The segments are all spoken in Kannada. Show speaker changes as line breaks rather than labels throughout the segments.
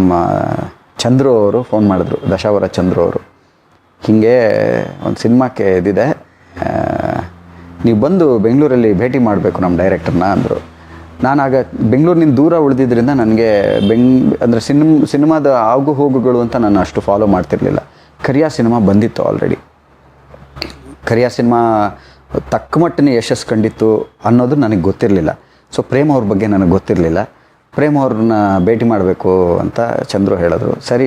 ನಮ್ಮ ಚಂದ್ರು ಅವರು ಫೋನ್ ಮಾಡಿದ್ರು, ದಶಾವರ ಚಂದ್ರು ಅವರು. ಹೀಗೆ ಒಂದು ಸಿನಿಮಾಕ್ಕೆ ಇದಿದೆ ನೀವು ಬಂದು ಬೆಂಗಳೂರಲ್ಲಿ ಭೇಟಿ ಮಾಡಬೇಕು ನಮ್ಮ ಡೈರೆಕ್ಟರ್ನ ಅಂದರು. ನಾನಾಗ ಬೆಂಗಳೂರಿನಿಂದ ದೂರ ಉಳಿದಿದ್ದರಿಂದ ನನಗೆ ಬೆಂಗ್, ಅಂದರೆ ಸಿನಿಮ್, ಸಿನಿಮಾದ ಆಗು ಹೋಗುಗಳು ಅಂತ ನಾನು ಅಷ್ಟು ಫಾಲೋ ಮಾಡ್ತಿರ್ಲಿಲ್ಲ. ಕರಿಯಾ ಸಿನಿಮಾ ಬಂದಿತ್ತು ಆಲ್ರೆಡಿ ಕರಿಯಾ ಸಿನಿಮಾ ತಕ್ಕ ಮಟ್ಟಿನ ಯಶಸ್ಸು ಕಂಡಿತ್ತು ಅನ್ನೋದು ನನಗೆ ಗೊತ್ತಿರಲಿಲ್ಲ. ಸೊ ಪ್ರೇಮ್ ಅವ್ರ ಬಗ್ಗೆ ನನಗೆ ಗೊತ್ತಿರಲಿಲ್ಲ. ಪ್ರೇಮ್ ಅವ್ರನ್ನ ಭೇಟಿ ಮಾಡಬೇಕು ಅಂತ ಚಂದ್ರು ಹೇಳಿದ್ರು. ಸರಿ,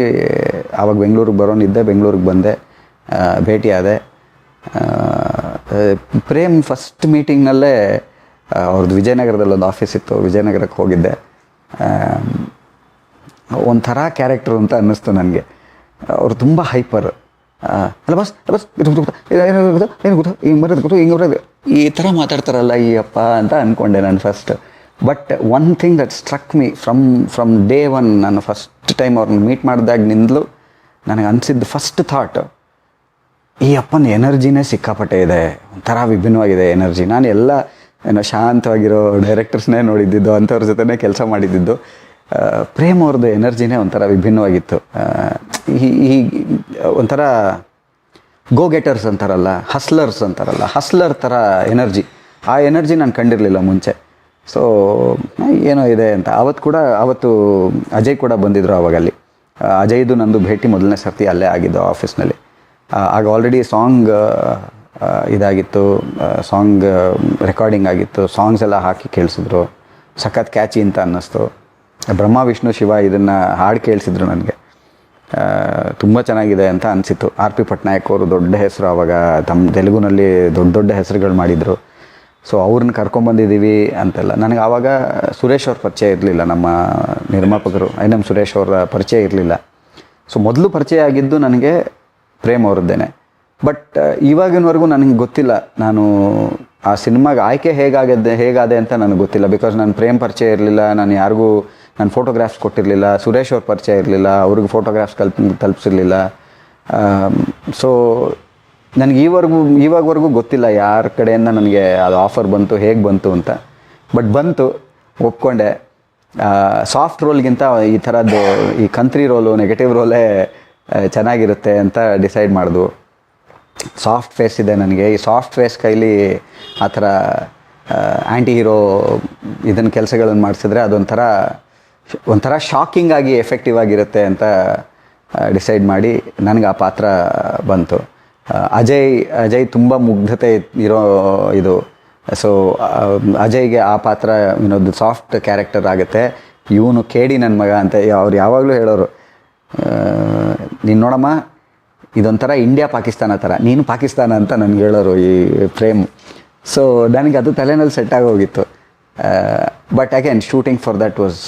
ಆವಾಗ ಬೆಂಗಳೂರಿಗೆ ಬರೋನಿದ್ದೆ ಬೆಂಗಳೂರಿಗೆ ಬಂದೆ. ಭೇಟಿಯಾದೆ ಪ್ರೇಮ್ ಫಸ್ಟ್ ಮೀಟಿಂಗ್ನಲ್ಲೇ ಅವ್ರದ್ದು ವಿಜಯನಗರದಲ್ಲಿ ಒಂದು ಆಫೀಸ್ ಇತ್ತು, ವಿಜಯನಗರಕ್ಕೆ ಹೋಗಿದ್ದೆ. ಒಂಥರ ಕ್ಯಾರೆಕ್ಟರ್ ಅಂತ ಅನ್ನಿಸ್ತು ನನಗೆ. ಅವರು ತುಂಬ ಹೈಪರ್ ಅಲ್ಲ ಬಸ್ ಬಸ್? ಏನು ಗೊತ್ತಾ? ಏನು ಗೊತ್ತಾ ಹಿಂಗೆ ಬರೋದು ಗೊತ್ತು ಹಿಂಗೆ ಬರೋದು. ಈ ಥರ ಮಾತಾಡ್ತಾರಲ್ಲ, ಈ ಅಪ್ಪ ಅಂತ ಅಂದ್ಕೊಂಡೆ ನಾನು first but one thing that struck me from from day one ನಾನು ಫಸ್ಟ್ ಟೈಮ್ ಅವ್ರನ್ನ ಮೀಟ್ ಮಾಡಿದಾಗ ನಿಂದಲು ನನಗೆ ಅನಿಸಿದ್ದು ಫಸ್ಟ್ ಥಾಟ್ ಈ ಅಪ್ಪನ ಎನರ್ಜಿನೇ ಸಿಕ್ಕಾಪಟ್ಟೆ ಇದೆ. ಒಂಥರ ವಿಭಿನ್ನವಾಗಿದೆ ಎನರ್ಜಿ. ನಾನು ಎಲ್ಲ, ಏನೋ ಶಾಂತವಾಗಿರೋ ಡೈರೆಕ್ಟರ್ಸ್ನೇ ನೋಡಿದ್ದಿದ್ದು, ಅಂಥವ್ರ ಜೊತೆನೇ ಕೆಲಸ ಮಾಡಿದ್ದಿದ್ದು ಪ್ರೇಮ್ ಅವ್ರದ್ದು ಎನರ್ಜಿನೇ ಒಂಥರ ವಿಭಿನ್ನವಾಗಿತ್ತು. ಈ ಒಂಥರ ಗೋ ಗೆಟರ್ಸ್ ಅಂತಾರಲ್ಲ ಹಸ್ಲರ್ಸ್ ಅಂತಾರಲ್ಲ ಹಸ್ಲರ್ ಥರ ಎನರ್ಜಿ. ಆ ಎನರ್ಜಿ ನಾನು ಕಂಡಿರಲಿಲ್ಲ ಮುಂಚೆ. ಸೊ ಏನೋ ಇದೆ ಅಂತ. ಅವತ್ತು ಕೂಡ ಅವತ್ತು ಅಜಯ್ ಕೂಡ ಬಂದಿದ್ರು ಅವಾಗ ಅಲ್ಲಿ ಆ, ಅಜಯ್ದು ನಂದು ಭೇಟಿ ಮೊದಲನೇ ಸರ್ತಿ ಅಲ್ಲೇ ಆಗಿದ್ದು ಆಫೀಸ್ನಲ್ಲಿ. ಆಗ ಆಲ್ರೆಡಿ ಸಾಂಗ್ ಇದಾಗಿತ್ತು. ಸಾಂಗ್ ರೆಕಾರ್ಡಿಂಗ್ ಆಗಿತ್ತು. ಸಾಂಗ್ಸ್ ಎಲ್ಲ ಹಾಕಿ ಕೇಳಿಸಿದ್ರು. ಸಖತ್ ಕ್ಯಾಚಿ ಅಂತ ಅನ್ನಿಸ್ತು. ಬ್ರಹ್ಮ ವಿಷ್ಣು ಶಿವ ಇದನ್ನು ಹಾಡು ಕೇಳಿಸಿದ್ರು ನನಗೆ. ತುಂಬ ಚೆನ್ನಾಗಿದೆ ಅಂತ ಅನಿಸಿತ್ತು. ಆರ್ ಪಿ ಪಟ್ನಾಯಕ್ ಅವರು ದೊಡ್ಡ ಹೆಸರು ಆವಾಗ ತಮ್ಮ ತೆಲುಗುನಲ್ಲಿ ದೊಡ್ಡ ದೊಡ್ಡ ಹೆಸರುಗಳು ಮಾಡಿದರು. ಸೊ ಅವ್ರನ್ನ ಕರ್ಕೊಂಬಂದಿದ್ದೀವಿ ಅಂತೆಲ್ಲ. ನನಗೆ ಆವಾಗ ಸುರೇಶ್ ಅವ್ರ ಪರಿಚಯ ಇರಲಿಲ್ಲ. ನಮ್ಮ ನಿರ್ಮಾಪಕರು, ಐ ನಮ್ಮ ಸುರೇಶ್ ಅವರ ಪರಿಚಯ ಇರಲಿಲ್ಲ. ಸೊ ಮೊದಲು ಪರಿಚಯ ಆಗಿದ್ದು ನನಗೆ ಪ್ರೇಮ್ ಅವರದ್ದೇನೆ. ಬಟ್ ಇವಾಗಿನವರೆಗೂ ನನಗೆ ಗೊತ್ತಿಲ್ಲ ನಾನು ಆ ಸಿನಿಮಾಗೆ ಆಯ್ಕೆ ಹೇಗಾಗದ್ದೆ, ಹೇಗಾದೆ ಅಂತ ನನಗೆ ಗೊತ್ತಿಲ್ಲ. ಬಿಕಾಸ್ ನಾನು ಪ್ರೇಮ್ ಪರಿಚಯ ಇರಲಿಲ್ಲ, ನಾನು ಯಾರಿಗೂ, ನಾನು ಫೋಟೋಗ್ರಾಫ್ಸ್ ಕೊಟ್ಟಿರಲಿಲ್ಲ, ಸುರೇಶ್ ಅವ್ರ ಪರಿಚಯ ಇರಲಿಲ್ಲ, ಅವ್ರಿಗೆ ಫೋಟೋಗ್ರಾಫ್ಸ್ ಕಲ್ಪ, ತಲುಪಿಸಿರಲಿಲ್ಲ. ಸೊ ನನಗೆ ಈವರೆಗೂ ಇವಾಗವರೆಗೂ ಗೊತ್ತಿಲ್ಲ ಯಾರ ಕಡೆಯಿಂದ ನನಗೆ ಅದು ಆಫರ್ ಬಂತು, ಹೇಗೆ ಬಂತು ಅಂತ. ಬಟ್ ಬಂತು, ಒಪ್ಕೊಂಡೆ. ಸಾಫ್ಟ್ ರೋಲ್ಗಿಂತ ಈ ಥರದ್ದು, ಈ ಕಂತ್ರಿ ರೋಲು ನೆಗೆಟಿವ್ ರೋಲೇ ಚೆನ್ನಾಗಿರುತ್ತೆ ಅಂತ ಡಿಸೈಡ್ ಮಾಡಿದ್ವು ಸಾಫ್ಟ್ ಫೇಸ್ ಇದೆ ನನಗೆ. ಈ ಸಾಫ್ಟ್ ಫೇಸ್ ಕೈಲಿ ಆ ಥರ ಆ್ಯಂಟಿ ಹೀರೋ ಇದನ್ನ ಕೆಲಸಗಳನ್ನು ಮಾಡಿಸಿದ್ರೆ ಅದೊಂಥರ, ಒಂಥರ ಶಾಕಿಂಗ್ ಆಗಿ ಎಫೆಕ್ಟಿವ್ ಆಗಿರುತ್ತೆ ಅಂತ ಡಿಸೈಡ್ ಮಾಡಿ ನನಗೆ ಆ ಪಾತ್ರ ಬಂತು. ಅಜಯ್ ಅಜಯ್ ತುಂಬ ಮುಗ್ಧತೆ ಇರೋ ಇದು. ಸೊ ಅಜಯ್ಗೆ ಆ ಪಾತ್ರ ಇನ್ನೊಂದು ಸಾಫ್ಟ್ ಕ್ಯಾರೆಕ್ಟರ್ ಆಗುತ್ತೆ. ಇವನು ಕೇಡಿ ನನ್ನ ಮಗ ಅಂತ ಅವ್ರು ಯಾವಾಗಲೂ ಹೇಳೋರು. ನೀನು ನೋಡಮ್ಮ, ಇದೊಂಥರ ಇಂಡಿಯಾ ಪಾಕಿಸ್ತಾನ ಥರ ನೀನು ಪಾಕಿಸ್ತಾನ ಅಂತ ನನಗೆ ಹೇಳೋರು ಈ ಫ್ರೇಮ್ ಸೊ ನನಗೆ ಅದು ತಲೆನಲ್ಲಿ ಸೆಟ್ ಆಗೋಗಿತ್ತು but again shooting for that was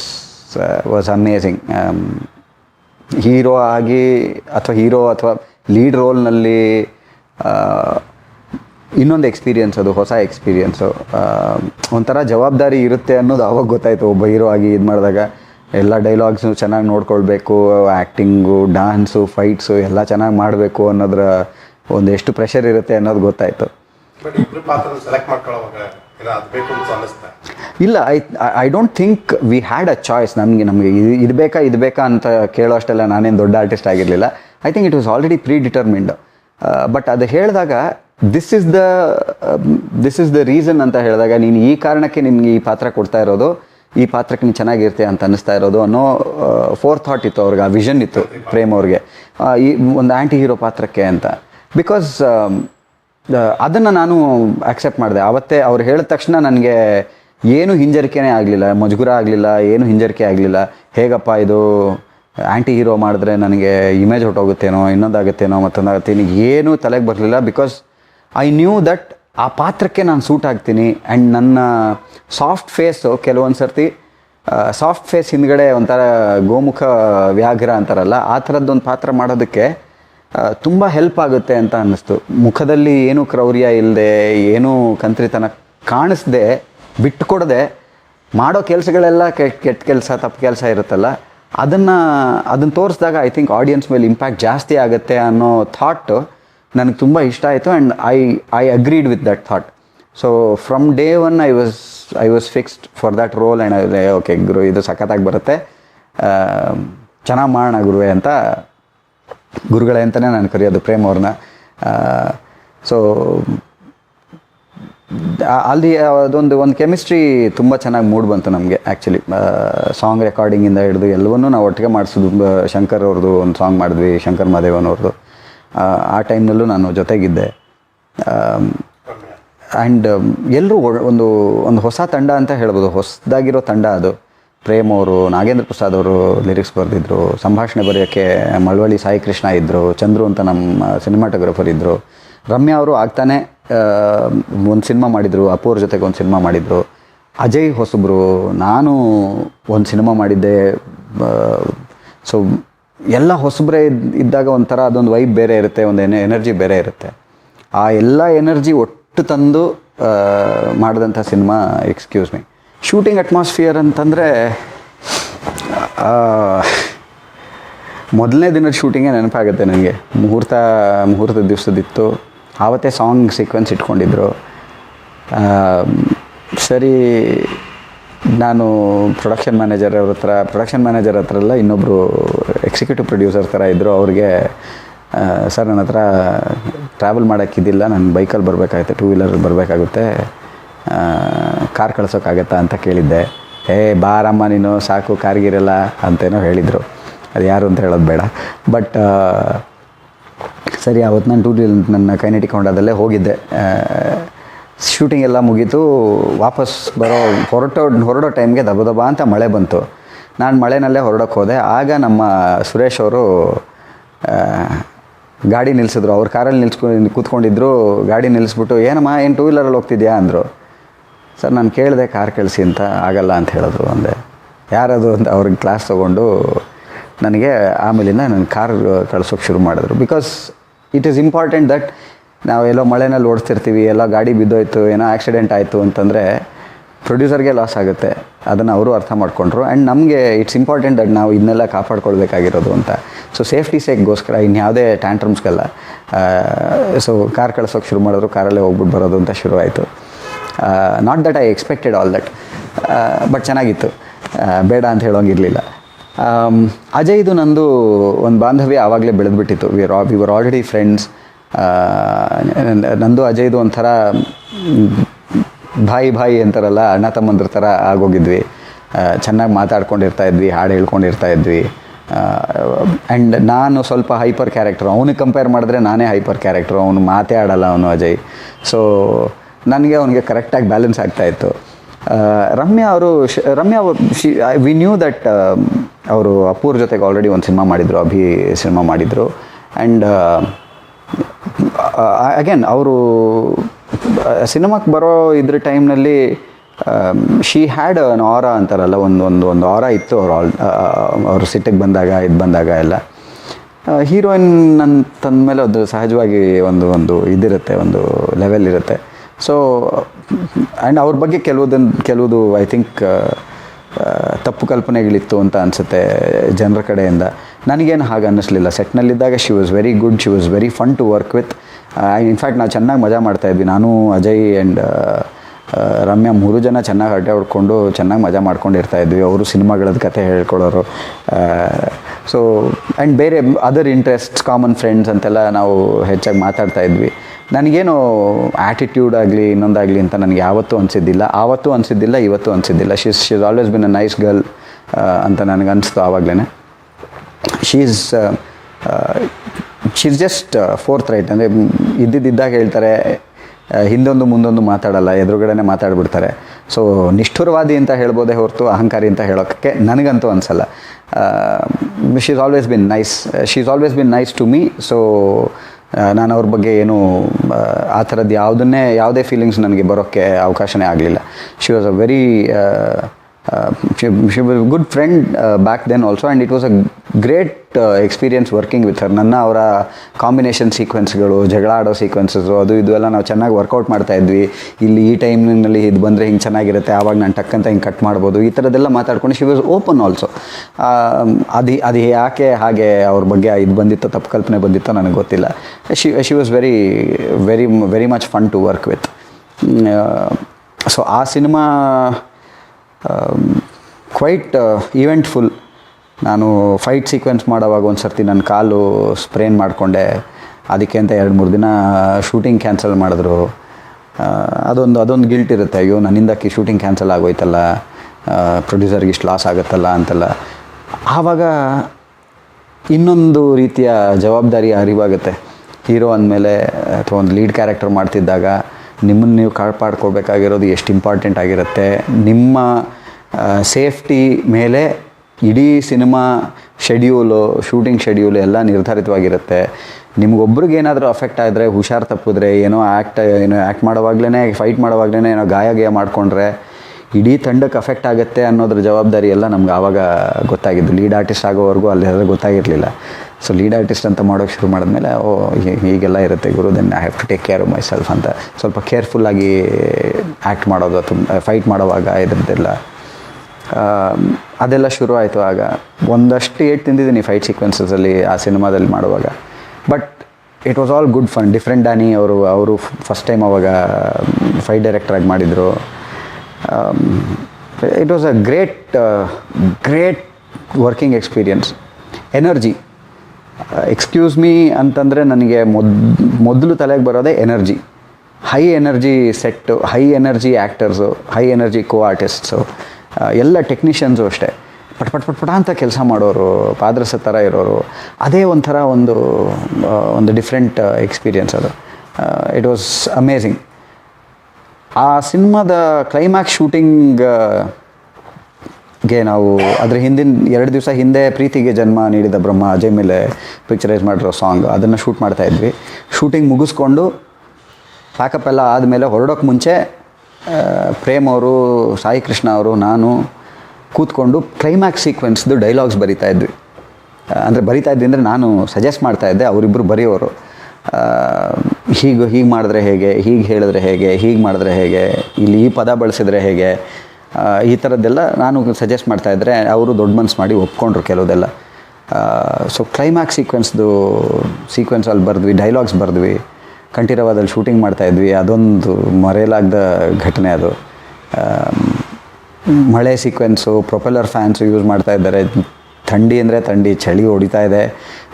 was amazing hero ಆಗಿ, ಅಥವಾ ಹೀರೋ ಅಥವಾ ಲೀಡ್ ರೋಲ್ನಲ್ಲಿ ಇನ್ನೊಂದು ಎಕ್ಸ್ಪೀರಿಯನ್ಸ್ ಅದು ಹೊಸ ಎಕ್ಸ್ಪೀರಿಯನ್ಸು ಒಂಥರ ಜವಾಬ್ದಾರಿ ಇರುತ್ತೆ ಅನ್ನೋದು ಆವಾಗ ಗೊತ್ತಾಯಿತು. ಒಬ್ಬ ಹೀರೋ ಆಗಿ ಇದು ಮಾಡಿದಾಗ ಎಲ್ಲ ಡೈಲಾಗ್ಸು ಚೆನ್ನಾಗಿ ನೋಡ್ಕೊಳ್ಬೇಕು ಆ್ಯಕ್ಟಿಂಗು ಡ್ಯಾನ್ಸು ಫೈಟ್ಸು ಎಲ್ಲ ಚೆನ್ನಾಗಿ ಮಾಡಬೇಕು ಅನ್ನೋದ್ರ ಒಂದು ಎಷ್ಟು ಪ್ರೆಷರ್ ಇರುತ್ತೆ ಅನ್ನೋದು ಗೊತ್ತಾಯಿತು. ಇಲ್ಲ I I don't think we had a choice ನಮಗೆ ನಮಗೆ ಇದು ಇದು ಬೇಕಾ ಇದು ಬೇಕಾ ಅಂತ ಕೇಳೋ ಅಷ್ಟೆಲ್ಲ ನಾನೇನು ದೊಡ್ಡ ಆರ್ಟಿಸ್ಟ್ ಆಗಿರಲಿಲ್ಲ. I think it was already predetermined but ಅದು ಹೇಳಿದಾಗ this is the this is the reason ಅಂತ ಹೇಳಿದಾಗ, ನೀನು ಈ ಕಾರಣಕ್ಕೆ ನಿನ್ಗೆ ಈ ಪಾತ್ರ ಕೊಡ್ತಾ ಇರೋದು, ಈ ಪಾತ್ರಕ್ಕೆ ನೀನು ಚೆನ್ನಾಗಿರ್ತೀಯ ಅಂತ ಅನ್ನಿಸ್ತಾ ಇರೋದು ಅನ್ನೋ ಫೋರ್ ಥಾಟ್ ಇತ್ತು ಅವ್ರಿಗೆ, ಆ ವಿಷನ್ ಇತ್ತು ಪ್ರೇಮ್ ಅವ್ರಿಗೆ. ಈ ಒಂದು ಆ್ಯಂಟಿ ಹೀರೋ ಪಾತ್ರಕ್ಕೆ ಅಂತ. ಬಿಕಾಸ್ ಅದನ್ನು ನಾನು ಆಕ್ಸೆಪ್ಟ್ ಮಾಡಿದೆ. ಆವತ್ತೇ ಅವ್ರು ಹೇಳಿದ ತಕ್ಷಣ ನನಗೆ ಏನು ಹಿಂಜರಿಕೆನೇ ಆಗಲಿಲ್ಲ, ಮುಜುಗುರ ಆಗಲಿಲ್ಲ, ಏನು ಹಿಂಜರಿಕೆ ಆಗಲಿಲ್ಲ. ಹೇಗಪ್ಪ ಇದು? ಆ್ಯಂಟಿ ಹೀರೋ ಮಾಡಿದ್ರೆ ನನಗೆ ಇಮೇಜ್ ಹೊಟ್ಟೋಗುತ್ತೇನೋ ಇನ್ನೊಂದಾಗುತ್ತೇನೋ, ಮತ್ತೊಂದಾಗುತ್ತೆ ಏನೂ ತಲೆಗೆ ಬರಲಿಲ್ಲ ಬಿಕಾಸ್ ಐ ನ್ಯೂ ದಟ್ ಆ ಪಾತ್ರಕ್ಕೆ ನಾನು ಸೂಟ್ ಆಗ್ತೀನಿ ಆ್ಯಂಡ್ ನನ್ನ ಸಾಫ್ಟ್ ಫೇಸು ಕೆಲವೊಂದು ಸರ್ತಿ ಸಾಫ್ಟ್ ಫೇಸ್ ಹಿಂದ್ಗಡೆ ಒಂಥರ ಗೋಮುಖ ವ್ಯಾಘ್ರ ಅಂತಾರಲ್ಲ, ಆ ಥರದ್ದೊಂದು ಪಾತ್ರ ಮಾಡೋದಕ್ಕೆ ತುಂಬ ಹೆಲ್ಪ್ ಆಗುತ್ತೆ ಅಂತ ಅನ್ನಿಸ್ತು. ಮುಖದಲ್ಲಿ ಏನೂ ಕ್ರೌರ್ಯ ಇಲ್ಲದೆ ಏನೂ ಕಂತ್ರಿತನ ಕಾಣಿಸ್ದೆ ಬಿಟ್ಟುಕೊಡದೆ ಮಾಡೋ ಕೆಲಸಗಳೆಲ್ಲ ಕೆಟ್ಟ ಕೆಲಸ, ತಪ್ಪು ಕೆಲಸ ಇರುತ್ತಲ್ಲ ಅದನ್ನು ಅದನ್ನು ತೋರಿಸಿದಾಗ ಐ ಥಿಂಕ್ ಆಡಿಯನ್ಸ್ ಮೇಲೆ ಇಂಪ್ಯಾಕ್ಟ್ ಜಾಸ್ತಿ ಆಗುತ್ತೆ ಅನ್ನೋ ಥಾಟ್ ನನಗೆ ತುಂಬ ಇಷ್ಟ ಆಯಿತು and I I agreed with that thought so from day one I was I was fixed for that role and okay ಗುರು, ಇದು ಸಖತ್ತಾಗಿ ಬರುತ್ತೆ. ಚೆನ್ನಾಗಿ ಮಾಡೋಣ ಗುರುವೆ ಅಂತ ಗುರುಗಳೇ ಅಂತಲೇ ನಾನು ಕರೆಯೋದು, ಪ್ರೇಮ್ ಅವ್ರನ್ನ. ಸೊ ಅಲ್ಲಿ ಅದೊಂದು ಒಂದು ಕೆಮಿಸ್ಟ್ರಿ ತುಂಬ ಚೆನ್ನಾಗಿ ಮೂಡ್ ಬಂತು ನಮಗೆ ಆ್ಯಕ್ಚುಲಿ ಸಾಂಗ್ ರೆಕಾರ್ಡಿಂಗಿಂದ ಹಿಡಿದು ಎಲ್ಲವನ್ನೂ ನಾವು ಒಟ್ಟಿಗೆ ಮಾಡಿಸೋದು ಶಂಕರ್ ಅವ್ರದ್ದು ಒಂದು ಸಾಂಗ್ ಮಾಡಿದ್ವಿ ಶಂಕರ್ ಮಹದೇವನ್ ಅವ್ರದ್ದು ಆ, ಆ ಟೈಮ್ನಲ್ಲೂ ನಾನು ಜೊತೆಗಿದ್ದೆ. ಆ್ಯಂಡ್ ಎಲ್ಲರೂ ಒಂದು ಒಂದು ಹೊಸ ತಂಡ ಅಂತ ಹೇಳ್ಬೋದು. ಹೊಸದಾಗಿರೋ ತಂಡ ಅದು. ಪ್ರೇಮ್ ಅವರು ನಾಗೇಂದ್ರ ಪ್ರಸಾದ್ ಅವರು ಲಿರಿಕ್ಸ್ ಬರೆದಿದ್ರು ಸಂಭಾಷಣೆ ಬರೆಯೋಕ್ಕೆ ಮಳವಳ್ಳಿ ಸಾಯಿ ಕೃಷ್ಣ ಇದ್ದರು ಚಂದ್ರು ಅಂತ ನಮ್ಮ ಸಿನಿಮಾಟೋಗ್ರಫರ್ ಇದ್ದರು ರಮ್ಯಾ ಅವರು ಆಗ್ತಾನೆ. ಒಂದು ಸಿನಿಮಾ ಮಾಡಿದರು ಅಪೂರ್ ಜೊತೆಗೆ ಒಂದು ಸಿನಿಮಾ ಮಾಡಿದರು. ಅಜಯ್ ಹೊಸಬ್ರು, ನಾನು ಒಂದು ಸಿನಿಮಾ ಮಾಡಿದ್ದೆ ಸೊ ಎಲ್ಲ ಹೊಸಬ್ರೇ ಇದ್- ಇದ್ದಾಗ ಒಂಥರ ಅದೊಂದು ವೈಬ್ ಬೇರೆ ಇರುತ್ತೆ, ಒಂದು ಎನೆ ಎನರ್ಜಿ ಬೇರೆ ಇರುತ್ತೆ. ಆ ಎಲ್ಲ ಎನರ್ಜಿ ಒಟ್ಟು ತಂದು ಮಾಡಿದಂಥ cinema excuse me shooting atmosphere ಅಂತಂದರೆ ಮೊದಲನೇ ದಿನದ ಶೂಟಿಂಗೇ ನೆನಪಾಗುತ್ತೆ ನನಗೆ ಮುಹೂರ್ತ ಮುಹೂರ್ತ ದಿವಸದಿತ್ತು ಆವತ್ತೇ ಸಾಂಗ್ ಸೀಕ್ವೆನ್ಸ್ ಇಟ್ಕೊಂಡಿದ್ರು. ಸರಿ, ನಾನು ಪ್ರೊಡಕ್ಷನ್ ಮ್ಯಾನೇಜರ್ ಅವ್ರ ಹತ್ರ ಪ್ರೊಡಕ್ಷನ್ ಮ್ಯಾನೇಜರ್ ಹತ್ರ ಎಲ್ಲ ಇನ್ನೊಬ್ಬರು ಎಕ್ಸಿಕ್ಯೂಟಿವ್ ಪ್ರೊಡ್ಯೂಸರ್ ಥರ ಇದ್ದರು ಅವ್ರಿಗೆ ಸರ್, ನನ್ನ ಹತ್ರ ಟ್ರಾವೆಲ್ ಮಾಡೋಕ್ಕಿದ್ದಿಲ್ಲ ನಾನು ಬೈಕಲ್ಲಿ ಬರಬೇಕಾಗುತ್ತೆ ಟೂ ವೀಲರಲ್ಲಿ ಬರಬೇಕಾಗುತ್ತೆ ಕಾರ್ ಕಳಿಸೋಕ್ಕಾಗತ್ತಾ ಅಂತ ಕೇಳಿದ್ದೆ. ಏ, ಬಾರಮ್ಮ ನೀನು, ಸಾಕು ಕಾರ್ಗಿರಲ್ಲ ಅಂತೇನೋ ಹೇಳಿದರು. ಅದು ಯಾರು ಅಂತ ಹೇಳೋದು ಬೇಡ. ಬಟ್ ಸರಿ, ಅವತ್ತು ನಾನು ಟೂ ವೀಲ್ ನನ್ನ ಕೈನೆಟಿಕ್ ಹೊಂಡದಲ್ಲೇ ಹೋಗಿದ್ದೆ. ಶೂಟಿಂಗ್ ಎಲ್ಲ ಮುಗೀತು. ವಾಪಸ್ ಬರೋ, ಹೊರಟೋ, ಹೊರಡೋ ಟೈಮ್ಗೆ ದಬ ದಬ ಅಂತ ಮಳೆ ಬಂತು. ನಾನು ಮಳೆನಲ್ಲೇ ಹೊರಡೋಕ್ಕೆ ಹೋದೆ. ಆಗ ನಮ್ಮ ಸುರೇಶ್ ಅವರು ಗಾಡಿ ನಿಲ್ಲಿಸಿದ್ರು ಅವ್ರ ಕಾರಲ್ಲಿ ನಿಲ್ಸ್ಕೊಂಡು ಕೂತ್ಕೊಂಡಿದ್ರು. ಗಾಡಿ ನಿಲ್ಲಿಸ್ಬಿಟ್ಟು ಏನಮ್ಮ, ಏನು ಟೂ ವೀಲರಲ್ಲಿ ಹೋಗ್ತಿದ್ಯಾ? ಅಂದರು. ಸರ್, ನಾನು ಕೇಳಿದೆ ಕಾರ್ ಕಳಿಸಿ ಅಂತ ಆಗಲ್ಲ ಅಂತ ಹೇಳಿದ್ರು. ಅಂದೆ. ಯಾರದು ಅಂತ ಅವ್ರಿಗೆ ಕ್ಲಾಸ್ ತೊಗೊಂಡು ನನಗೆ ಆಮೇಲಿಂದ ನನ್ನ ಕಾರ್ ಕಳ್ಸೋಕೆ ಶುರು ಮಾಡಿದ್ರು. Because it is important that ನಾವು ಎಲ್ಲೋ ಮಳೆನಲ್ಲಿ ಓಡಿಸ್ತಿರ್ತೀವಿ, ಎಲ್ಲ ಗಾಡಿ ಬಿದ್ದೋಯ್ತು, ಏನೋ ಆಕ್ಸಿಡೆಂಟ್ ಆಯಿತು ಅಂತಂದರೆ ಪ್ರೊಡ್ಯೂಸರ್ಗೆ ಲಾಸ್ ಆಗುತ್ತೆ. ಅದನ್ನು ಅವರು ಅರ್ಥ ಮಾಡಿಕೊಂಡ್ರು. ಆ್ಯಂಡ್ ನಮಗೆ ಇಟ್ಸ್ ಇಂಪಾರ್ಟೆಂಟ್ ದಟ್ ನಾವು ಇದನ್ನೆಲ್ಲ ಕಾಪಾಡ್ಕೊಳ್ಬೇಕಾಗಿರೋದು ಅಂತ. ಸೊ ಸೇಫ್ಟಿ ಸೇಕ್ಗೋಸ್ಕರ ಇನ್ಯಾವುದೇ ಟ್ಯಾಂಟ್ರಮ್ಸ್ಗೆಲ್ಲ ಸೊ ಕಾರ್ ಕಳ್ಸೋಕೆ ಶುರು ಮಾಡಿದ್ರು, ಕಾರಲ್ಲೇ ಹೋಗ್ಬಿಟ್ಟು ಬರೋದು ಅಂತ ಶುರು ಆಯಿತು. Not that I expected all that but ಚೆನ್ನಾಗಿತ್ತು. ಬೇಡ ಅಂತ ಹೇಳೋಂಗಿರಲಿಲ್ಲ. ಅಜಯ್ದು ನಂದು ಒಂದು ಬಾಂಧವ್ಯ ಆವಾಗಲೇ ಬೆಳೆದ್ಬಿಟ್ಟಿತ್ತು. We we were already friends ನಂದು ಅಜಯ್ದು ಒಂಥರ ಬಾಯಿ ಬಾಯಿ ಅಂತಾರಲ್ಲ, ಅಣ್ಣ ತಮ್ಮಂದ್ರ ಥರ ಆಗೋಗಿದ್ವಿ. ಚೆನ್ನಾಗಿ ಮಾತಾಡ್ಕೊಂಡಿರ್ತಾ ಇದ್ವಿ, ಹಾಡು ಹೇಳ್ಕೊಂಡಿರ್ತಾ ಇದ್ವಿ. ಆ್ಯಂಡ್ ನಾನು ಸ್ವಲ್ಪ ಹೈಪರ್ ಕ್ಯಾರೆಕ್ಟರ್ ಅವನಿಗೆ ಕಂಪೇರ್ ಮಾಡಿದ್ರೆ ನಾನೇ ಹೈಪರ್ ಕ್ಯಾರೆಕ್ಟ್ರು ಅವನು ಮಾತೇ ಆಡಲ್ಲ ಅವನು ಅಜಯ್ ಸೊ ನನಗೆ ಅವನಿಗೆ ಕರೆಕ್ಟಾಗಿ ಬ್ಯಾಲೆನ್ಸ್ ಆಗ್ತಾಯಿತ್ತು ರಮ್ಯಾ ಅವರು ರಮ್ಯಾ ಅವರು, ಶಿ ವಿ ನ್ಯೂ ದಟ್ ಅವರು ಅಪೂರ್ ಜೊತೆಗೆ ಆಲ್ರೆಡಿ ಒಂದು ಸಿನಿಮಾ ಮಾಡಿದರು, ಅಭಿ ಸಿನಿಮಾ ಮಾಡಿದರು. ಆ್ಯಂಡ್ ಅಗೇನ್ ಅವರು ಸಿನಿಮಾಕ್ಕೆ ಬರೋ ಇದ್ರ ಟೈಮ್ನಲ್ಲಿ ಶಿ ಹ್ಯಾಡ್ ಅನ್ ಆರ ಅಂತಾರಲ್ಲ, ಒಂದು ಒಂದು ಒಂದು ಆರ ಇತ್ತು ಅವ್ರು ಆಲ್ ಅವರು ಸಿಟ್ಟಿಗೆ ಬಂದಾಗ, ಇದು ಬಂದಾಗ ಎಲ್ಲ. ಹೀರೋಯಿನ್ ಅಂತಂದಮೇಲೆ ಅದು ಸಹಜವಾಗಿ ಒಂದು ಒಂದು ಇದಿರುತ್ತೆ, ಒಂದು ಲೆವೆಲ್ ಇರುತ್ತೆ. ಸೊ ಆ್ಯಂಡ್ ಅವ್ರ ಬಗ್ಗೆ ಕೆಲವುದನ್ನು ಕೆಲವುದು ಐ ಥಿಂಕ್ ತಪ್ಪು ಕಲ್ಪನೆಗಳಿತ್ತು ಅಂತ ಅನಿಸುತ್ತೆ ಜನರ ಕಡೆಯಿಂದ. ನನಗೇನು ಹಾಗೆ ಅನ್ನಿಸ್ಲಿಲ್ಲ. ಸೆಟ್ನಲ್ಲಿದ್ದಾಗ she was very good she was very fun to work with in fact ನಾವು ಚೆನ್ನಾಗಿ ಮಜಾ ಮಾಡ್ತಾ ಇದ್ವಿ. ನಾನು, ಅಜಯ್ ಆ್ಯಂಡ್ ರಮ್ಯಾ ಮೂರು ಜನ ಚೆನ್ನಾಗಿ ಅಡ್ಡೆ ಹೊಡ್ಕೊಂಡು ಚೆನ್ನಾಗಿ ಮಜಾ ಮಾಡ್ಕೊಂಡು ಇರ್ತಾ ಇದ್ವಿ. ಅವರು ಸಿನಿಮಾಗಳದ್ದು ಕತೆ ಹೇಳ್ಕೊಳ್ಳೋರು. ಸೊ ಆ್ಯಂಡ್ ಬೇರೆ ಅದರ್ ಇಂಟ್ರೆಸ್ಟ್ಸ್ ಕಾಮನ್ ಫ್ರೆಂಡ್ಸ್ ಅಂತೆಲ್ಲ ನಾವು ಹೆಚ್ಚಾಗಿ ಮಾತಾಡ್ತಾ ಇದ್ವಿ. ನನಗೇನು ಆ್ಯಟಿಟ್ಯೂಡ್ ಆಗಲಿ, ಇನ್ನೊಂದಾಗಲಿ ಅಂತ ನನಗೆ ಯಾವತ್ತೂ ಅನಿಸಿದ್ದಿಲ್ಲ. ಆವತ್ತೂ ಅನಿಸಿದ್ದಿಲ್ಲ, ಇವತ್ತು ಅನಿಸಿದ್ದಿಲ್ಲ. She's is always been a nice girl ಅಂತ ನನಗೆ ಅನಿಸ್ತು ಆವಾಗಲೇ she is she's just forthright ಅಂದರೆ ಇದ್ದಿದ್ದಾಗ ಹೇಳ್ತಾರೆ ಹಿಂದೊಂದು ಮುಂದೊಂದು ಮಾತಾಡಲ್ಲ ಎದುರುಗಡೆ ಮಾತಾಡ್ಬಿಡ್ತಾರೆ. ಸೊ ನಿಷ್ಠುರವಾದಿ ಅಂತ ಹೇಳ್ಬೋದೇ ಹೊರತು, ಅಹಂಕಾರಿ ಅಂತ ಹೇಳೋಕ್ಕೆ ನನಗಂತೂ ಅನಿಸಲ್ಲ. She is always been nice she is always been nice to me so ನಾನು ಅವ್ರ ಬಗ್ಗೆ ಏನು ಆ, ಥರದ್ದು ಯಾವುದನ್ನೇ ಯಾವುದೇ ಫೀಲಿಂಗ್ಸ್ ನನಗೆ ಬರೋಕ್ಕೆ ಅವಕಾಶನೇ ಆಗಲಿಲ್ಲ. She was a very she was good friend back then also and it was a great experience working with her ನನ್ನ ಅವರ ಕಾಂಬಿನೇಷನ್ ಸೀಕ್ವೆನ್ಸ್ಗಳು ಜಗಳ ಆಡೋ ಸೀಕ್ವೆನ್ಸಸ್ಸು ಅದು ಇದು ಎಲ್ಲ ನಾವು ಚೆನ್ನಾಗಿ ವರ್ಕೌಟ್ ಮಾಡ್ತಾ ಇದ್ವಿ. ಇಲ್ಲಿ ಈ ಟೈಮ್ನಲ್ಲಿ ಇದು ಬಂದರೆ ಹಿಂಗೆ ಚೆನ್ನಾಗಿರುತ್ತೆ, ಆವಾಗ ನಾನು ಟಕ್ಕಂತ ಹಿಂಗೆ ಕಟ್ ಮಾಡ್ಬೋದು. ಈ ಥರದ್ದೆಲ್ಲ ಮಾತಾಡ್ಕೊಂಡು ಶಿ ವಾಸ್ ಓಪನ್ ಆಲ್ಸೋ ಅದು ಅದು ಯಾಕೆ ಹಾಗೆ ಅವ್ರ ಬಗ್ಗೆ ಇದು ಬಂದಿತ್ತೋ, ತಪ್ಪು ಕಲ್ಪನೆ ಬಂದಿತ್ತೋ ನನಗೆ ಗೊತ್ತಿಲ್ಲ. She she was very very very much fun to work with so ಆ ಸಿನಿಮಾ ಕ್ವೈಟ್ ಈವೆಂಟ್ಫುಲ್ ನಾನು ಫೈಟ್ ಸೀಕ್ವೆನ್ಸ್ ಮಾಡೋವಾಗ ಒಂದು ಸರ್ತಿ ನನ್ನ ಕಾಲು ಸ್ಪ್ರೇನ್ ಮಾಡಿಕೊಂಡೆ. ಅದಕ್ಕೆ ಅಂತ ಎರಡು ಮೂರು ದಿನ ಶೂಟಿಂಗ್ ಕ್ಯಾನ್ಸಲ್ ಮಾಡಿದ್ರು. ಅದೊಂದು ಅದೊಂದು ಗಿಲ್ಟ್ ಇರುತ್ತೆ. ಅಯ್ಯೋ ನನ್ನಿಂದಕ್ಕೆ ಶೂಟಿಂಗ್ ಕ್ಯಾನ್ಸಲ್ ಆಗೋಯ್ತಲ್ಲ. ಪ್ರೊಡ್ಯೂಸರ್ಗೆ ಇಷ್ಟು ಲಾಸ್ ಆಗುತ್ತಲ್ಲ ಅಂತೆಲ್ಲ. ಆವಾಗ ಇನ್ನೊಂದು ರೀತಿಯ ಜವಾಬ್ದಾರಿ ಅರಿವಾಗುತ್ತೆ ಹೀರೋ ಅಂದಮೇಲೆ, ಅಥವಾ ಒಂದು ಲೀಡ್ ಕ್ಯಾರೆಕ್ಟರ್ ಮಾಡ್ತಿದ್ದಾಗ ನಿಮ್ಮನ್ನು ನೀವು ಕಾಪಾಡ್ಕೋಬೇಕಾಗಿರೋದು ಎಷ್ಟು ಇಂಪಾರ್ಟೆಂಟ್ ಆಗಿರುತ್ತೆ. ನಿಮ್ಮ ಸೇಫ್ಟಿ ಮೇಲೆ ಇಡೀ ಸಿನಿಮಾ ಶೆಡ್ಯೂಲು, ಶೂಟಿಂಗ್ ಶೆಡ್ಯೂಲು ಎಲ್ಲ ನಿರ್ಧಾರಿತವಾಗಿರುತ್ತೆ. ನಿಮ್ಗೊಬ್ರಿಗೆ ಏನಾದರೂ ಅಫೆಕ್ಟ್ ಆದರೆ, ಹುಷಾರು ತಪ್ಪಿದ್ರೆ, ಏನೋ ಆ್ಯಕ್ಟ್ ಏನೋ ಆ್ಯಕ್ಟ್ ಮಾಡೋವಾಗ್ಲೇ ಫೈಟ್ ಮಾಡೋವಾಗ್ಲೇ ಏನೋ ಗಾಯ ಗಾಯ ಮಾಡಿಕೊಂಡ್ರೆ ಇಡೀ ತಂಡಕ್ಕೆ ಅಫೆಕ್ಟ್ ಆಗುತ್ತೆ ಅನ್ನೋದ್ರ ಜವಾಬ್ದಾರಿ ಎಲ್ಲ ನಮ್ಗೆ ಆವಾಗ ಗೊತ್ತಾಗಿದ್ದು. ಲೀಡ್ ಆರ್ಟಿಸ್ಟ್ ಆಗೋವರೆಗೂ ಅಲ್ಲಿ ಎಲ್ಲ ಗೊತ್ತಾಗಿರಲಿಲ್ಲ. ಸೊ ಲೀಡ್ ಆರ್ಟಿಸ್ಟ್ ಅಂತ ಮಾಡೋಕ್ಕೆ ಶುರು ಮಾಡಿದ್ಮೇಲೆ, ಓ ಹೀಗೆಲ್ಲ ಇರುತ್ತೆ ಗುರು then I have to take care myself ಅಂತ. ಸ್ವಲ್ಪ ಕೇರ್ಫುಲ್ಲಾಗಿ ಆ್ಯಕ್ಟ್ ಮಾಡೋದು, ತುಂಬ ಫೈಟ್ ಮಾಡೋವಾಗ ಇದ್ರದ್ದೆಲ್ಲ. ಅದೆಲ್ಲ ಶುರು ಆಯಿತು ಆಗ. ಒಂದಷ್ಟು ಏಟ್ ತಿಂದಿದ್ದೀನಿ ಫೈಟ್ ಸೀಕ್ವೆನ್ಸಸಲ್ಲಿ ಆ ಸಿನಿಮಾದಲ್ಲಿ ಮಾಡುವಾಗ. But it was all good fun different Danny ಅವರು ಅವರು ಫಸ್ಟ್ ಟೈಮ್ ಅವಾಗ ಫೈಟ್ ಡೈರೆಕ್ಟರಾಗಿ ಮಾಡಿದರು. It a great, great great working experience energy excuse me ಅಂತಂದರೆ ನನಗೆ ಮೊದ್ ಮೊದಲು ತಲೆಗೆ ಬರೋದೇ energy high energy set high energy actors high energy co artists ಎಲ್ಲ ಟೆಕ್ನಿಷಿಯನ್ಸು ಅಷ್ಟೇ. ಪಟ್ ಪಟ್ ಪಟ್ ಪಟ ಅಂತ ಕೆಲಸ ಮಾಡೋರು ಪಾದ್ರಸ ಥರ ಇರೋರು ಅದೇ ಒಂಥರ ಒಂದು ಒಂದು ಡಿಫ್ರೆಂಟ್ ಎಕ್ಸ್ಪೀರಿಯನ್ಸ್ ಅದು. ಇಟ್ ವಾಸ್ ಅಮೇಝಿಂಗ್ ಆ ಸಿನಿಮಾದ ಕ್ಲೈಮ್ಯಾಕ್ಸ್ ಶೂಟಿಂಗ್ಗೆ ನಾವು ಅದ್ರ ಹಿಂದಿನ ಎರಡು ದಿವಸ ಹಿಂದೆ ಪ್ರೀತಿಗೆ ಜನ್ಮ ನೀಡಿದ ಬ್ರಹ್ಮ ಅಜಯ್ ಮೇಲೆ ಪಿಕ್ಚರೈಸ್ ಮಾಡಿರೋ ಸಾಂಗ್ ಅದನ್ನು ಶೂಟ್ ಮಾಡ್ತಾ ಇದ್ವಿ. ಶೂಟಿಂಗ್ ಮುಗಿಸ್ಕೊಂಡು ಪ್ಯಾಕಪ್ ಎಲ್ಲ ಆದಮೇಲೆ ಹೊರಡೋಕ್ಕೆ ಮುಂಚೆ ಪ್ರೇಮ್ ಅವರು, ಸಾಯಿ ಕೃಷ್ಣ ಅವರು, ನಾನು ಕೂತ್ಕೊಂಡು ಕ್ಲೈಮ್ಯಾಕ್ಸ್ ಸೀಕ್ವೆನ್ಸ್ದು ಡೈಲಾಗ್ಸ್ ಬರಿತಾ ಇದ್ವಿ. ಅಂದರೆ ಬರಿತಾ ಇದ್ವಿ ಅಂದರೆ ನಾನು ಸಜೆಸ್ಟ್ ಮಾಡ್ತಾ ಇದ್ದೆ ಅವರಿಬ್ಬರು ಬರೆಯೋರು. ಹೀಗೆ ಹೀಗೆ ಮಾಡಿದ್ರೆ ಹೇಗೆ, ಹೀಗೆ ಹೇಳಿದ್ರೆ ಹೇಗೆ, ಹೀಗೆ ಮಾಡಿದ್ರೆ ಹೇಗೆ, ಇಲ್ಲಿ ಈ ಪದ ಬಳಸಿದ್ರೆ ಹೇಗೆ ಈ ಥರದ್ದೆಲ್ಲ ನಾನು ಸಜೆಸ್ಟ್ ಮಾಡ್ತಾಯಿದ್ರೆ ಅವರು ದೊಡ್ಡ ಮನ್ಸು ಮಾಡಿ ಒಪ್ಕೊಂಡ್ರು ಕೆಲವುದೆಲ್ಲ. ಸೊ ಕ್ಲೈಮ್ಯಾಕ್ಸ್ ಸೀಕ್ವೆನ್ಸ್ದು ಸೀಕ್ವೆನ್ಸಲ್ಲಿ ಬರೆದ್ವಿ ಡೈಲಾಗ್ಸ್ ಬರೆದ್ವಿ, ಕಂಠೀರವಾದಲ್ಲಿ ಶೂಟಿಂಗ್ ಮಾಡ್ತಾಯಿದ್ವಿ ಅದೊಂದು ಮರೆಯಲಾಗದ ಘಟನೆ ಅದು. ಮಳೆ ಸೀಕ್ವೆನ್ಸು ಪ್ರೊಪೆಲ್ಲರ್ ಫ್ಯಾನ್ಸು ಯೂಸ್ ಮಾಡ್ತಾ ಇದ್ದಾರೆ ಥಂಡಿ ಅಂದರೆ ಥಂಡಿ, ಚಳಿ ಹೊಡಿತಾ ಇದೆ.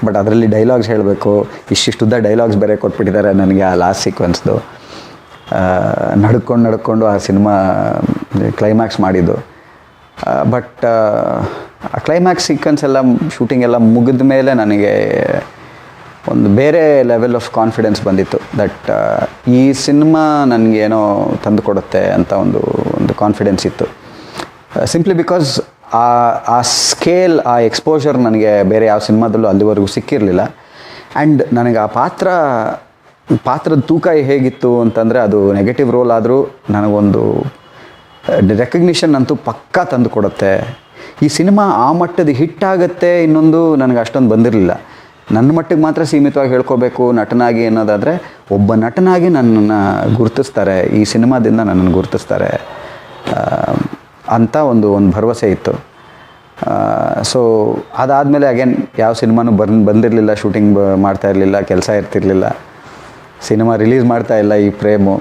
ಬಟ್ ಅದರಲ್ಲಿ ಡೈಲಾಗ್ಸ್ ಹೇಳಬೇಕು. ಇಷ್ಟಿಷ್ಟುದ್ದ ಡೈಲಾಗ್ಸ್ ಬೇರೆ ಕೊಟ್ಬಿಟ್ಟಿದ್ದಾರೆ ನನಗೆ ಆ ಲಾಸ್ಟ್ ಸೀಕ್ವೆನ್ಸ್ದು ನಡ್ಕೊಂಡು ನಡ್ಕೊಂಡು ಆ ಸಿನಿಮಾ ಕ್ಲೈಮ್ಯಾಕ್ಸ್ ಮಾಡಿದ್ದು. ಬಟ್ ಆ ಕ್ಲೈಮ್ಯಾಕ್ಸ್ ಸೀಕ್ವೆನ್ಸ್ ಎಲ್ಲ ಶೂಟಿಂಗ್ ಎಲ್ಲ ಮುಗಿದ ಮೇಲೆ ನನಗೆ ಒಂದು ಬೇರೆ ಲೆವೆಲ್ ಆಫ್ ಕಾನ್ಫಿಡೆನ್ಸ್ ಬಂದಿತ್ತು. ದಟ್ ಈ ಸಿನಿಮಾ ನನಗೇನೋ ತಂದು ಕೊಡುತ್ತೆ ಅಂತ ಒಂದು ಒಂದು ಕಾನ್ಫಿಡೆನ್ಸ್ ಇತ್ತು. ಸಿಂಪ್ಲಿ ಬಿಕಾಸ್ ಆ ಆ ಸ್ಕೇಲ್ ಆ ಎಕ್ಸ್ಪೋಜರ್ ನನಗೆ ಬೇರೆ ಯಾವ ಸಿನಿಮಾದಲ್ಲೂ ಅಲ್ಲಿವರೆಗೂ ಸಿಕ್ಕಿರಲಿಲ್ಲ. ಆ್ಯಂಡ್ ನನಗೆ ಆ ಪಾತ್ರ, ಪಾತ್ರದ ತೂಕ ಹೇಗಿತ್ತು ಅಂತಂದರೆ ಅದು ನೆಗೆಟಿವ್ ರೋಲ್ ಆದರೂ ನನಗೊಂದು ರೆಕಗ್ನಿಷನ್ ಅಂತೂ ಪಕ್ಕಾ ತಂದು ಕೊಡುತ್ತೆ. ಈ ಸಿನಿಮಾ ಆ ಮಟ್ಟದ ಹಿಟ್ ಆಗುತ್ತೆ ಇನ್ನೊಂದು ನನಗೆ ಅಷ್ಟೊಂದು ಬಂದಿರಲಿಲ್ಲ. ನನ್ನ ಮಟ್ಟಿಗೆ ಮಾತ್ರ ಸೀಮಿತವಾಗಿ ಹೇಳ್ಕೋಬೇಕು ನಟನಾಗಿ ಅನ್ನೋದಾದರೆ ಒಬ್ಬ ನಟನಾಗಿ ನನ್ನನ್ನು ಗುರುತಿಸ್ತಾರೆ. ಈ ಸಿನಿಮಾದಿಂದ ನನ್ನನ್ನು ಗುರುತಿಸ್ತಾರೆ. ಅಂತ ಒಂದು ಒಂದು ಭರವಸೆ ಇತ್ತು. ಸೊ ಅದಾದಮೇಲೆ ಅಗೇನ್ ಯಾವ ಸಿನಿಮಾನೂ ಬರ್ ಬಂದಿರಲಿಲ್ಲ ಶೂಟಿಂಗ್ ಮಾಡ್ತಾ ಇರಲಿಲ್ಲ, ಕೆಲಸ ಇರ್ತಿರ್ಲಿಲ್ಲ. ಸಿನಿಮಾ ರಿಲೀಸ್ ಮಾಡ್ತಾ ಇಲ್ಲ ಈ ಪ್ರೇಮು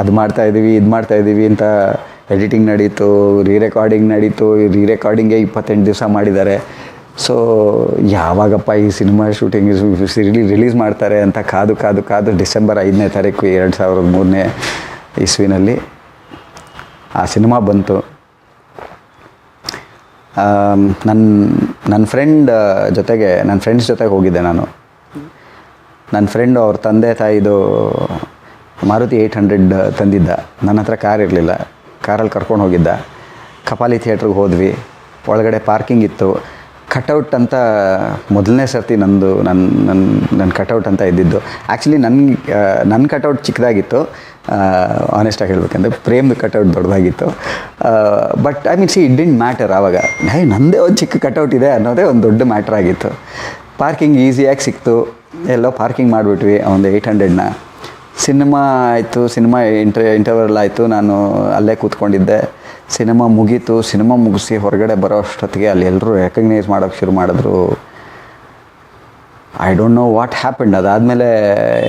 ಅದು ಮಾಡ್ತಾ ಇದ್ದೀವಿ ಇದು ಮಾಡ್ತಾ ಇದ್ದೀವಿ ಅಂತ ಎಡಿಟಿಂಗ್ ನಡೀತು ರೀ ರೆಕಾರ್ಡಿಂಗ್ ನಡೀತು ರೀ ರೆಕಾರ್ಡಿಂಗೇ ಇಪ್ಪತ್ತೆಂಟು ದಿವಸ ಮಾಡಿದ್ದಾರೆ. ಸೊ ಯಾವಾಗಪ್ಪ ಈ ಸಿನಿಮಾ ಶೂಟಿಂಗ್ ರಿಲೀಸ್ ಮಾಡ್ತಾರೆ ಅಂತ ಕಾದು ಕಾದು ಕಾದು ಡಿಸೆಂಬರ್ ಐದನೇ ತಾರೀಕು ಎರಡು ಸಾವಿರದ ಮೂರನೇ ಇಸ್ವಿನಲ್ಲಿ. ಆ ಸಿನಿಮಾ ಬಂತು. ನನ್ನ ನನ್ನ ಫ್ರೆಂಡ್ ಜೊತೆಗೆ ನನ್ನ ಫ್ರೆಂಡ್ಸ್ ಜೊತೆಗೆ ಹೋಗಿದ್ದೆ ನಾನು. ನನ್ನ ಫ್ರೆಂಡು ಅವ್ರ ತಂದೆ ತಾಯಿದು ಮಾರುತಿ ಏಯ್ಟ್ ಹಂಡ್ರೆಡ್ ತಂದಿದ್ದ. ನನ್ನ ಹತ್ರ ಕಾರ್ ಇರಲಿಲ್ಲ. ಕಾರಲ್ಲಿ ಕರ್ಕೊಂಡು ಹೋಗಿದ್ದ. ಕಪಾಲಿ ಥಿಯೇಟ್ರಿಗೆ ಹೋದ್ವಿ. ಒಳಗಡೆ ಪಾರ್ಕಿಂಗ್ ಇತ್ತು. ಕಟೌಟ್ ಅಂತ ಮೊದಲನೇ ಸರ್ತಿ ನಂದು ನನ್ನ ನನ್ನ ನನ್ನ ಕಟೌಟ್ ಅಂತ ಇದ್ದಿದ್ದು. ಆ್ಯಕ್ಚುಲಿ ನನ್ನ ನನ್ನ ಕಟೌಟ್ ಚಿಕ್ಕದಾಗಿತ್ತು. ಆನೆಸ್ಟಾಗಿ ಹೇಳ್ಬೇಕಂದ್ರೆ ಪ್ರೇಮ್ದು cutout ದೊಡ್ಡದಾಗಿತ್ತು but I mean see it didn't matter ಆವಾಗ. ಹೇ ನಂದೇ ಒಂದು ಚಿಕ್ಕ ಕಟೌಟ್ ಇದೆ ಅನ್ನೋದೇ ಒಂದು ದೊಡ್ಡ ಮ್ಯಾಟ್ರ್ ಆಗಿತ್ತು. ಪಾರ್ಕಿಂಗ್ ಈಸಿಯಾಗಿ ಸಿಕ್ತು. ಎಲ್ಲೋ ಪಾರ್ಕಿಂಗ್ ಮಾಡಿಬಿಟ್ವಿ ಒಂದು ಏಯ್ಟ್ ಹಂಡ್ರೆಡ್ನ ಸಿನಿಮಾ ಆಯಿತು ಸಿನಿಮಾ ಇಂಟರ್ ಇಂಟರ್ವಲ್ ಆಯಿತು. ನಾನು ಅಲ್ಲೇ ಕೂತ್ಕೊಂಡಿದ್ದೆ. ಸಿನಿಮಾ ಮುಗೀತು, ಸಿನಿಮಾ ಮುಗಿಸಿ ಹೊರಗಡೆ ಬರೋ ಅಷ್ಟೊತ್ತಿಗೆ ಅಲ್ಲಿ ಎಲ್ಲರೂ ರೆಕಗ್ನೈಸ್ ಮಾಡೋಕ್ಕೆ ಶುರು ಮಾಡಿದ್ರು. I don't know what happened ಅದಾದಮೇಲೆ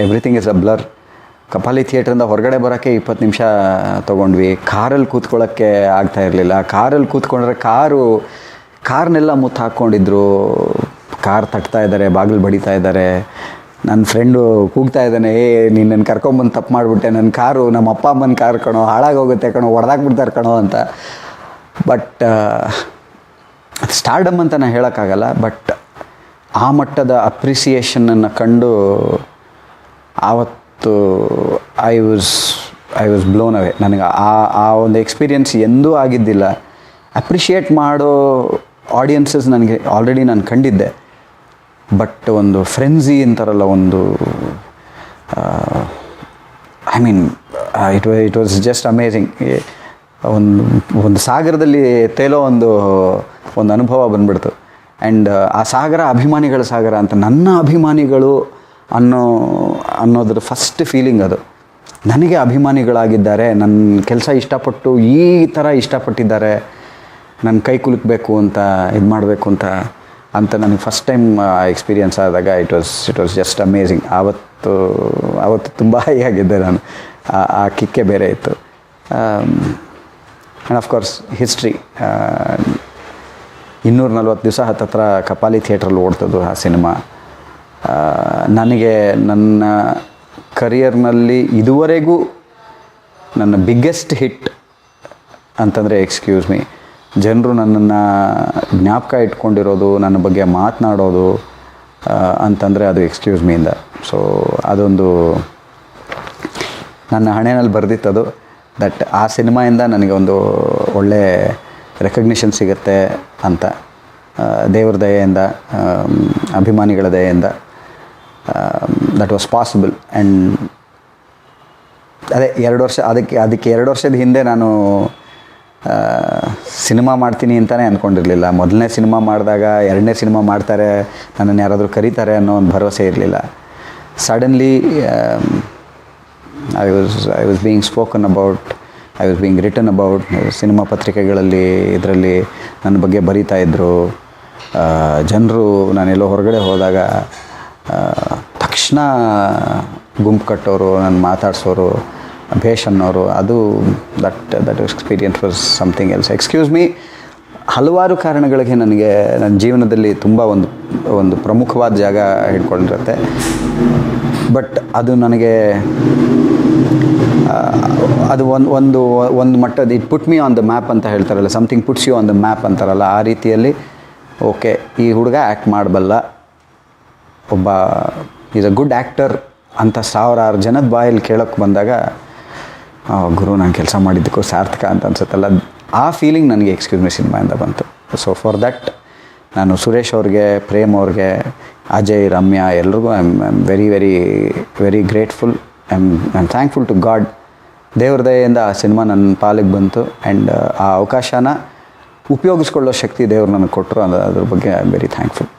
everything is a blur Kapali ಥಿಯೇಟ್ರಿಂದ ಹೊರಗಡೆ ಬರೋಕ್ಕೆ ಇಪ್ಪತ್ತು ನಿಮಿಷ ತೊಗೊಂಡ್ವಿ. ಕಾರಲ್ಲಿ ಕೂತ್ಕೊಳ್ಳೋಕ್ಕೆ ಆಗ್ತಾ ಇರಲಿಲ್ಲ. ಕಾರಲ್ಲಿ ಕೂತ್ಕೊಂಡ್ರೆ ಕಾರು, ಕಾರ್ನೆಲ್ಲ ಮುತ್ತು ಹಾಕ್ಕೊಂಡಿದ್ರು ಕಾರ್ ತಟ್ತಾ ಇದ್ದಾರೆ, ಬಾಗಿಲು ಬಡಿತಾ ಇದ್ದಾರೆ. ನನ್ನ ಫ್ರೆಂಡು ಕೂಗ್ತಾ ಇದ್ದಾನೆ, ಏ, ನೀನು ನನ್ನ ಕರ್ಕೊಂಬಂದು ತಪ್ಪು ಮಾಡಿಬಿಟ್ಟೆ ನನ್ನ ಕಾರು, ನಮ್ಮ ಅಪ್ಪ ಅಮ್ಮನ ಕಾರ್ ಕಣೋ, ಹಾಳಾಗೋಗುತ್ತೆ ಕಣೋ ಹೊಡೆದಾಕ್ಬಿಡ್ತಾರೆ ಕಣೋ ಅಂತ. ಬಟ್ ಸ್ಟಾರ್ಡಮ್ ಅಂತ ನಾನು ಹೇಳೋಕ್ಕಾಗಲ್ಲ ಬಟ್ ಆ ಮಟ್ಟದ ಅಪ್ರಿಸಿಯೇಷನನ್ನು ಕಂಡು ಆವತ್ತು I was I was blown away ನನಗೆ ಆ ಆ ಒಂದು ಎಕ್ಸ್ಪೀರಿಯನ್ಸ್ ಎಂದೂ ಆಗಿದ್ದಿಲ್ಲ. ಅಪ್ರಿಷಿಯೇಟ್ ಮಾಡೋ ಆಡಿಯನ್ಸಸ್ ನನಗೆ ಆಲ್ರೆಡಿ ನಾನು ಕಂಡಿದ್ದೆ. ಬಟ್ ಒಂದು ಫ್ರೆನ್ಸಿ ಅಂತಾರಲ್ಲ ಒಂದು I mean it it was just amazing ಒಂದು ಒಂದು ಸಾಗರದಲ್ಲಿ ತೇಲೋ ಒಂದು ಒಂದು ಅನುಭವ ಬಂದ್ಬಿಡ್ತು. ಆ್ಯಂಡ್ ಆ ಸಾಗರ ಅಭಿಮಾನಿಗಳ ಸಾಗರ ಅಂತ ನನ್ನ ಅಭಿಮಾನಿಗಳು ಅನ್ನೋ, ಅನ್ನೋದ್ರ ಫಸ್ಟ್ ಫೀಲಿಂಗ್ ಅದು. ನನಗೆ ಅಭಿಮಾನಿಗಳಾಗಿದ್ದಾರೆ ನನ್ನ ಕೆಲಸ ಇಷ್ಟಪಟ್ಟು ಈ ಥರ ಇಷ್ಟಪಟ್ಟಿದ್ದಾರೆ ನನ್ನ ಕೈ ಕುಲುಕಬೇಕು ಅಂತ, ಇದು ಮಾಡಬೇಕು ಅಂತ ಅಂತ ನನಗೆ ಫಸ್ಟ್ ಟೈಮ್ ಎಕ್ಸ್ಪೀರಿಯನ್ಸ್ ಆದಾಗ it was it was just amazing ಆವತ್ತು ಆವತ್ತು ತುಂಬ ಹೈ ಆಗಿದ್ದೆ ನಾನು. ಆ- ಕಿಕ್ಕೆ ಬೇರೆ ಇತ್ತು. ಆ್ಯಂಡ್ ಆಫ್ಕೋರ್ಸ್ ಹಿಸ್ಟ್ರಿ ಇನ್ನೂರ ನಲ್ವತ್ತು ದಿವಸ ಹತ್ತತ್ರ ಕಪಾಲಿ ಥಿಯೇಟ್ರಲ್ಲಿ ಓಡ್ತದ್ದು ಆ ಸಿನಿಮಾ. ನನಗೆ ನನ್ನ ಕರಿಯರ್ನಲ್ಲಿ ಇದುವರೆಗೂ ನನ್ನ ಬಿಗ್ಗೆಸ್ಟ್ ಹಿಟ್ ಅಂತಂದರೆ ಎಕ್ಸ್ಕ್ಯೂಸ್ ಮೀ ಜನರು ನನ್ನನ್ನು ಜ್ಞಾಪಕ ಇಟ್ಕೊಂಡಿರೋದು, ನನ್ನ ಬಗ್ಗೆ ಮಾತನಾಡೋದು ಅಂತಂದರೆ ಅದು ಎಕ್ಸ್ಕ್ಯೂಸ್ ಮೀಯಿಂದ ಸೊ ಅದೊಂದು ನನ್ನ ಹಣೆಯಲ್ಲಿ ಬರೆದಿತ್ತದು. ದಟ್ ಆ ಸಿನಿಮಾಯಿಂದ ನನಗೆ ಒಂದು ಒಳ್ಳೆ ರೆಕಗ್ನಿಷನ್ ಸಿಗುತ್ತೆ ಅಂತ. ದೇವ್ರ ದಯೆಯಿಂದ ಅಭಿಮಾನಿಗಳ ದಯೆಯಿಂದ ದಟ್ ವಾಸ್ ಪಾಸಿಬಲ್ ಆ್ಯಂಡ್ ಅದೇ ಎರಡು ವರ್ಷ, ಅದಕ್ಕೆ ಅದಕ್ಕೆ ಎರಡು ವರ್ಷದ ಹಿಂದೆ ನಾನು ಸಿನಿಮಾ ಮಾಡ್ತೀನಿ ಅಂತಲೇ ಅಂದ್ಕೊಂಡಿರಲಿಲ್ಲ ಮೊದಲನೇ ಸಿನಿಮಾ ಮಾಡಿದಾಗ ಎರಡನೇ ಸಿನಿಮಾ ಮಾಡ್ತಾರೆ, ನನ್ನನ್ನು ಯಾರಾದರೂ ಕರೀತಾರೆ ಅನ್ನೋ ಒಂದು ಭರವಸೆ ಇರಲಿಲ್ಲ. Suddenly I was I was being spoken about I was being written about cinema ಪತ್ರಿಕೆಗಳಲ್ಲಿ, ಇದರಲ್ಲಿ ನನ್ನ ಬಗ್ಗೆ ಬರೀತಾ ಇದ್ದರು ಜನರು ನಾನೆಲ್ಲೋ ಹೊರಗಡೆ ಹೋದಾಗ ತಕ್ಷಣ ಗುಂಪು ಕಟ್ಟೋರು ನನ್ನ ಮಾತಾಡ್ಸೋರು ಭೇಷ್ ಅನ್ನೋರು ಅದು that that experience was something else excuse me ಹಲವಾರು ಕಾರಣಗಳಿಗೆ ನನಗೆ ನನ್ನ ಜೀವನದಲ್ಲಿ ತುಂಬ ಒಂದು ಒಂದು ಪ್ರಮುಖವಾದ ಜಾಗ ಹಿಡ್ಕೊಂಡಿರುತ್ತೆ. ಬಟ್ ಅದು ನನಗೆ ಅದು ಒಂದು ಒಂದು ಒಂದು ಮಟ್ಟದ it put me on the map ಅಂತ ಹೇಳ್ತಾರಲ್ಲ something puts you on the map ಅಂತಾರಲ್ಲ, ಆ ರೀತಿಯಲ್ಲಿ ಓಕೆ ಈ ಹುಡುಗ ಆ್ಯಕ್ಟ್ ಮಾಡಬಲ್ಲ. ಒಬ್ಬ ಈಸ್ ಅ ಗುಡ್ ಆ್ಯಕ್ಟರ್ ಅಂತ ಸಾವಿರಾರು ಜನದ ಬಾಯಲ್ಲಿ ಕೇಳೋಕ್ಕೆ ಬಂದಾಗ ಗುರು ನಾನು ಕೆಲಸ ಮಾಡಿದ್ದಕ್ಕೂ ಸಾರ್ಥಕ ಅಂತ ಅನ್ಸುತ್ತಲ್ಲ. ಆ ಫೀಲಿಂಗ್ ನನಗೆ ಎಕ್ಸ್ಕ್ಯೂಸ್ ಮಿ ಸಿನಿಮಾಯಿಂದ ಬಂತು. ಸೊ ಫಾರ್ ದಟ್ ನಾನು ಸುರೇಶ್ ಅವ್ರಿಗೆ, ಪ್ರೇಮ್ ಅವ್ರಿಗೆ, ಅಜಯ್, ರಮ್ಯಾ ಎಲ್ರಿಗೂ I am very very very grateful I am I am thankful to God ದೇವ್ರ ದಯೆಯಿಂದ ಆ ಸಿನಿಮಾ ನನ್ನ ಪಾಲಿಗೆ ಬಂತು. ಆ್ಯಂಡ್ ಆ ಅವಕಾಶನ ಉಪಯೋಗಿಸ್ಕೊಳ್ಳೋ ಶಕ್ತಿ ದೇವ್ರು ನನಗೆ ಕೊಟ್ಟರು ಅದು, ಅದ್ರ ಬಗ್ಗೆ ಐ ಆಮ್ ವೆರಿ ಥ್ಯಾಂಕ್ಫುಲ್